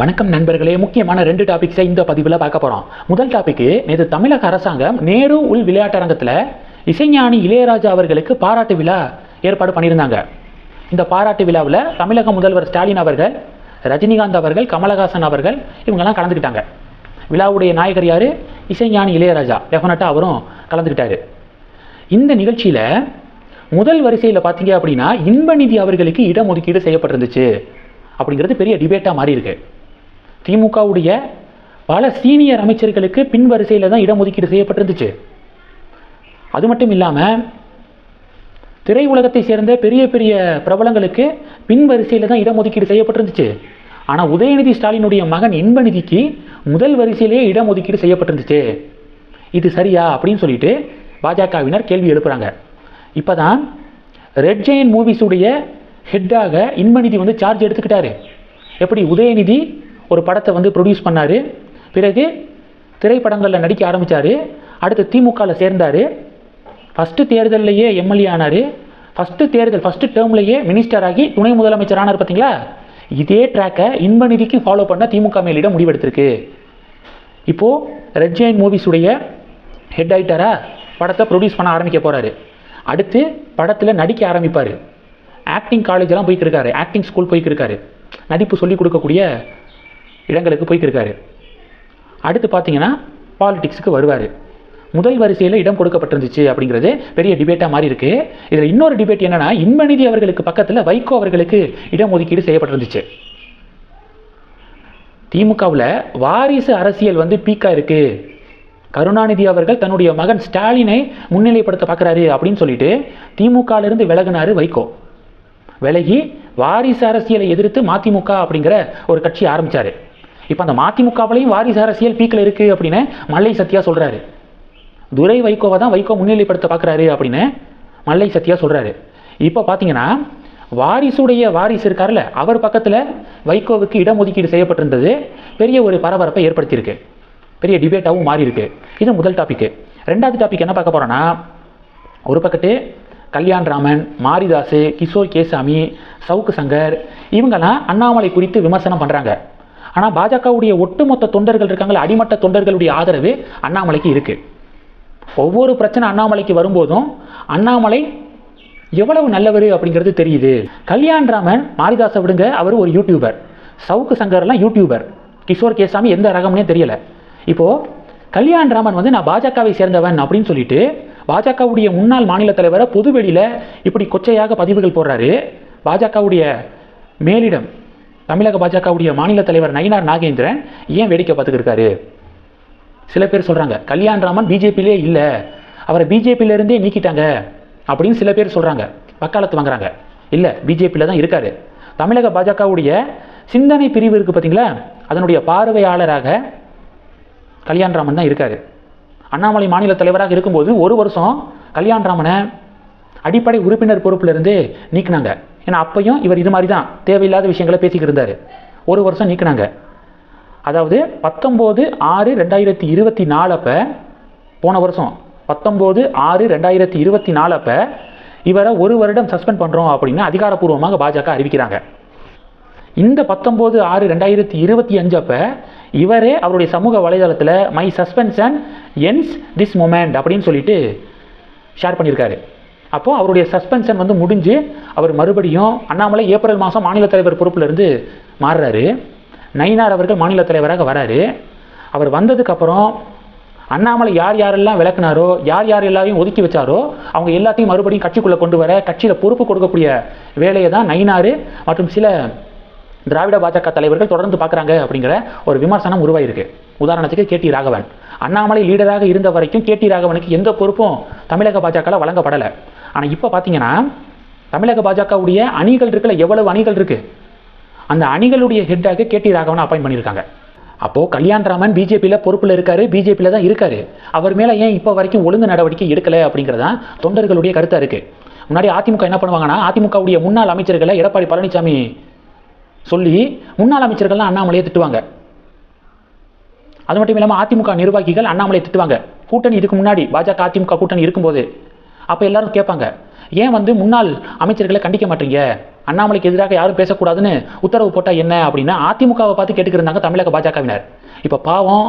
வணக்கம் நண்பர்களே முக்கியமான ரெண்டு டாபிக்ஸை இந்த பதிவில் பார்க்க போகிறோம் முதல் டாபிக்கு நேற்று தமிழக அரசாங்கம் நேரு உள் விளையாட்டரங்கத்தில் இசைஞானி இளையராஜா அவர்களுக்கு பாராட்டு விழா ஏற்பாடு பண்ணியிருந்தாங்க. இந்த பாராட்டு விழாவில் தமிழக முதல்வர் ஸ்டாலின் அவர்கள் ரஜினிகாந்த் அவர்கள் கமலஹாசன் அவர்கள் இவங்கெல்லாம் கலந்துக்கிட்டாங்க. விழாவுடைய நாயகர் யார்? இசைஞானி இளையராஜா. டெஃபினட்டாக அவரும் கலந்துக்கிட்டாரு. இந்த நிகழ்ச்சியில் முதல் வரிசையில் பார்த்தீங்க அப்படின்னா இன்பநிதி அவர்களுக்கு இடம் ஒதுக்கீடு செய்யப்பட்டிருந்துச்சு. அப்படிங்கிறது பெரிய டிபேட்டாக மாறி இருக்குது திமுகவுடைய பல சீனியர் அமைச்சர்களுக்கு பின் வரிசையில் தான் இடஒதுக்கீடு செய்யப்பட்டிருந்துச்சு. அது மட்டும் இல்லாமல் திரையுலகத்தை சேர்ந்த பெரிய பெரிய பிரபலங்களுக்கு பின் வரிசையில் தான் இடஒதுக்கீடு செய்யப்பட்டிருந்துச்சு. ஆனால் உதயநிதி ஸ்டாலினுடைய மகன் இன்பநிதிக்கு முதல் வரிசையிலேயே இடஒதுக்கீடு செய்யப்பட்டிருந்துச்சு. இது சரியா அப்படின்னு சொல்லிட்டு பாஜகவினர் கேள்வி எழுப்புறாங்க. இப்போ தான் ரெட் ஜெயின் மூவிஸுடைய ஹெட்டாக இன்பநிதி வந்து சார்ஜ் எடுத்துக்கிட்டாரு. எப்படி உதயநிதி ஒரு படத்தை வந்து ப்ரொடியூஸ் பண்ணார். பிறகு திரைப்படங்களில் நடிக்க ஆரம்பித்தார் அடுத்து திமுகவில் சேர்ந்தார். ஃபஸ்ட்டு தேர்தல்லையே எம்எல்ஏ ஆனார். ஃபஸ்ட்டு தேர்தல் ஃபஸ்ட்டு டேர்ம்லையே மினிஸ்டர் ஆகி துணை முதலமைச்சர் ஆனார் பார்த்தீங்களா இதே ட்ராக்கை இன்ப நிதிக்கு ஃபாலோ பண்ண திமுக மேலிடம் முடிவெடுத்திருக்கு. இப்போது ரெட் ஜெயின் மூவிஸுடைய ஹெட் ஆயிட்டாரா படத்தை ப்ரொடியூஸ் பண்ண ஆரம்பிக்க போகிறாரு அடுத்து படத்தில் நடிக்க ஆரம்பிப்பார். ஆக்டிங் காலேஜெல்லாம் போய்க்கிருக்காரு ஆக்டிங் ஸ்கூல் போய்க்கிருக்காரு நடிப்பு சொல்லிக் கொடுக்கக்கூடிய இடங்களுக்கு போய்க்கிருக்காரு. அடுத்து பார்த்தீங்கன்னா பாலிடிக்ஸுக்கு வருவார். முதல் வரிசையில் இடம் கொடுக்கப்பட்டிருந்துச்சு அப்படிங்கிறது பெரிய டிபேட்டாக மாறி இருக்கு இதில் இன்னொரு டிபேட் என்னன்னா இன்பநிதி அவர்களுக்கு பக்கத்தில் வைகோ அவர்களுக்கு இடம் ஒதுக்கீடு செய்யப்பட்டிருந்துச்சு. திமுகவில் வாரிசு அரசியல் வந்து பீக்காக இருக்கு. கருணாநிதி அவர்கள் தன்னுடைய மகன் ஸ்டாலினை முன்னிலைப்படுத்த பார்க்குறாரு அப்படின்னு சொல்லிட்டு திமுகவிலிருந்து விலகினார் வைகோ. விலகி வாரிசு அரசியலை எதிர்த்து மதிமுக அப்படிங்கிற ஒரு கட்சி ஆரம்பித்தார் இப்போ அந்த மதிமுகவிலையும் வாரிசு அரசியல் பீக்கில் இருக்குது அப்படின்னு மல்லை சத்யா சொல்கிறாரு துரை வைகோவை தான் வைகோ முன்னிலைப்படுத்த பார்க்குறாரு அப்படின்னு மல்லை சத்யா சொல்கிறாரு இப்போ பார்த்தீங்கன்னா வாரிசுடைய வாரிசு இருக்கார்ல அவர் பக்கத்தில் வைகோவுக்கு இடஒதுக்கீடு செய்யப்பட்டிருந்தது. பெரிய ஒரு பரபரப்பை ஏற்படுத்தியிருக்கு. பெரிய டிபேட்டாகவும் மாறி இருக்கு இது முதல் டாபிக் ரெண்டாவது டாபிக் என்ன பார்க்க போகிறோன்னா ஒரு பக்கத்து கல்யாண் ராமன் மாரிதாஸ் கிஷோர் கேசாமி சவுக்கு சங்கர் இவங்கெல்லாம் அண்ணாமலை குறித்து விமர்சனம் பண்ணுறாங்க ஆனால் பாஜகவுடைய ஒட்டுமொத்த தொண்டர்கள் இருக்காங்களே அடிமட்ட தொண்டர்களுடைய ஆதரவு அண்ணாமலைக்கு இருக்கு. ஒவ்வொரு பிரச்சனை அண்ணாமலைக்கு வரும்போதும் அண்ணாமலை எவ்வளவு நல்லவர் அப்படிங்கிறது தெரியுது. கல்யாண் ராமன் மாரிதாசை விடுங்க அவர் ஒரு யூடியூபர் சவுக்கு சங்கர்லாம் யூடியூபர் கிஷோர் கேசாமி எந்த ரகம்னே தெரியல. இப்போ கல்யாண் ராமன் வந்து நான் பாஜகவை சேர்ந்தவன் அப்படின்னு சொல்லிட்டு பாஜகவுடைய முன்னாள் மாநில தலைவரை பொதுவெளியில் இப்படி கொச்சையாக பதிவுகள் போடுறாரு. பாஜகவுடைய மேலிடம் தமிழக பாஜகவுடைய மாநில தலைவர் நயினார் நாகேந்திரன் ஏன் வேடிக்கை பார்த்துக்கிருக்காரு? சில பேர் சொல்கிறாங்க கல்யாண் ராமன் பிஜேபியிலே இல்லை அவரை பிஜேபியிலேருந்தே நீக்கிட்டாங்க அப்படின்னு சில பேர் சொல்கிறாங்க வக்காலத்து வாங்குறாங்க. இல்லை பிஜேபியில் தான் இருக்கார். தமிழக பாஜகவுடைய சிந்தனை பிரிவு இருக்குது பார்த்தீங்களா அதனுடைய பார்வையாளராக கல்யாண் ராமன் தான் இருக்கார். அண்ணாமலை மாநில தலைவராக இருக்கும்போது ஒரு வருஷம் கல்யாண் ராமனை அடிப்படை உறுப்பினர் பொறுப்பிலிருந்து நீக்கினாங்க. ஏன்னா அப்பையும் இவர் இது மாதிரி தான் தேவையில்லாத விஷயங்களை பேசிக்கிட்டு இருந்தார். ஒரு வருஷம் நீக்கினாங்க. அதாவது பத்தொம்போது ஆறு ரெண்டாயிரத்தி இருபத்தி நாலு அப்போ போன வருஷம் பத்தொம்போது ஆறு ரெண்டாயிரத்தி இருபத்தி நாலு அப்போ இவரை ஒரு வருடம் சஸ்பெண்ட் பண்ணுறோம் அப்படின்னு அதிகாரப்பூர்வமாக பாஜக அறிவிக்கிறாங்க. இந்த பத்தொம்போது ஆறு ரெண்டாயிரத்தி இருபத்தி அஞ்சப்போ இவரே அவருடைய சமூக வலைதளத்தில் my suspension ends this moment அப்படின்னு சொல்லிட்டு ஷேர் பண்ணியிருக்காரு. அப்போது அவருடைய சஸ்பென்ஷன் வந்து முடிஞ்சு அவர் மறுபடியும் அண்ணாமலை ஏப்ரல் மாதம் மாநில தலைவர் பொறுப்பிலிருந்து மாறுறாரு. நயினார் அவர்கள் மாநில தலைவராக வராரு. அவர் வந்ததுக்கப்புறம் அண்ணாமலை யார் யாரெல்லாம் விளக்குனாரோ யார் யார் எல்லாரையும் ஒதுக்கி வச்சாரோ அவங்க எல்லாத்தையும் மறுபடியும் கட்சிக்குள்ளே கொண்டு வர கட்சியில் பொறுப்பு கொடுக்கக்கூடிய வேலையை தான் நயினார் மற்றும் சில திராவிட பாஜக தலைவர்கள் தொடர்ந்து பார்க்குறாங்க அப்படிங்கிற ஒரு விமர்சனம் உருவாயிருக்கு. உதாரணத்துக்கு கேடி ராகவன். அண்ணாமலை லீடராக இருந்த வரைக்கும் கேடி ராகவனுக்கு எந்த பொறுப்பும் தமிழக பாஜகவில் வழங்கப்படலை. ஆனால் இப்போ பார்த்தீங்கன்னா தமிழக பாஜகவுடைய அணிகள் இருக்குல்ல எவ்வளவு அணிகள் இருக்குது அந்த அணிகளுடைய ஹெட்டாக கேடி ராகவனை அப்பாயின் பண்ணியிருக்காங்க. அப்போது கல்யாண்ராமன் பிஜேபியில் பொறுப்பில் இருக்காரு பிஜேபியில் தான் இருக்காரு. அவர் மேலே ஏன் இப்போ வரைக்கும் ஒழுங்கு நடவடிக்கை எடுக்கலை அப்படிங்கிறதான் தொண்டர்களுடைய கருத்தாக இருக்குது முன்னாடி அதிமுக என்ன பண்ணுவாங்கன்னா அதிமுகவுடைய முன்னாள் அமைச்சர்களை எடப்பாடி பழனிசாமி சொல்லி முன்னாள் அமைச்சர்கள்லாம் அண்ணாமலையை திட்டுவாங்க. அது மட்டும் இல்லாமல் அதிமுக நிர்வாகிகள் அண்ணாமலையை திட்டுவாங்க. கூட்டணி இதுக்கு முன்னாடி பாஜக அதிமுக கூட்டணி இருக்கும்போது. அப்போ எல்லாரும் கேட்பாங்க ஏன் வந்து முன்னாள் அமைச்சர்களை கண்டிக்க மாட்டீங்க? அண்ணாமலைக்கு எதிராக யாரும் பேசக்கூடாதுன்னு உத்தரவு போட்டால் என்ன? அப்படின்னா அதிமுகவை பார்த்து கேட்டுக்கிருந்தாங்க தமிழக பாஜகவினர். இப்போ பாவம்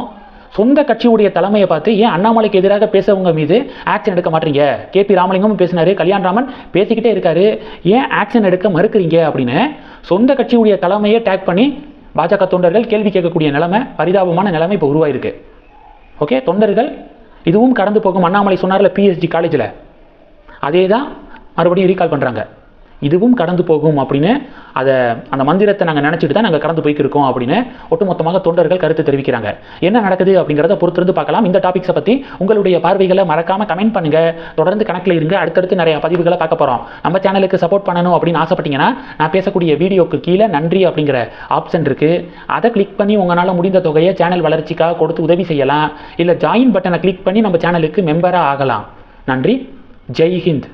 சொந்த கட்சியுடைய தலைமையை பார்த்து ஏன் அண்ணாமலைக்கு எதிராக பேசவங்க மீது ஆக்ஷன் எடுக்க மாட்டீங்க? கேபி ராமலிங்கமும் பேசினாரு கல்யாணராமன் பேசிக்கிட்டே இருக்காரு. ஏன் ஆக்ஷன் எடுக்க மறுக்கிறீங்க அப்படின்னு சொந்த கட்சியுடைய தலைமையை டேக் பண்ணி பாஜக தொண்டர்கள் கேள்வி கேட்கக்கூடிய நிலைமை பரிதாபமான நிலைமை இப்போ உருவாயிருக்கு. ஓகே தொண்டர்கள் இதுவும் கடந்து போகும். அண்ணாமலை சொன்னார்ல பிஎஸ்டி காலேஜில் அதே தான் மறுபடியும் ரீகால் பண்ணுறாங்க இதுவும் கடந்து போகும் அப்படின்னு அதை அந்த மந்திரத்தை நாங்கள் நினச்சிட்டு தான் நாங்கள் கடந்து போய்க்கிருக்கோம் அப்படின்னு ஒட்டுமொத்தமாக தொண்டர்கள் கருத்து தெரிவிக்கிறாங்க. என்ன நடக்குது அப்படிங்கிறத பொறுத்திருந்து பார்க்கலாம். இந்த டாபிக்ஸை பற்றி உங்களுடைய பார்வைகளை மறக்காமல் கமெண்ட் பண்ணுங்கள் தொடர்ந்து கணக்கில் இருங்க. அடுத்தடுத்து நிறைய பதிவுகளை பார்க்க போகிறோம் நம்ம சேனலுக்கு சப்போர்ட் பண்ணணும் அப்படின்னு ஆசைப்பட்டீங்கன்னா நான் பேசக்கூடிய வீடியோக்கு கீழே நன்றி அப்படிங்கிற ஆப்ஷன் இருக்குது அதை கிளிக் பண்ணி உங்களால் முடிந்த தொகையை சேனல் வளர்ச்சிக்காக கொடுத்து உதவி செய்யலாம். இல்லை ஜாயின் பட்டனை கிளிக் பண்ணி நம்ம சேனலுக்கு மெம்பராக ஆகலாம். நன்றி. जय हिंद।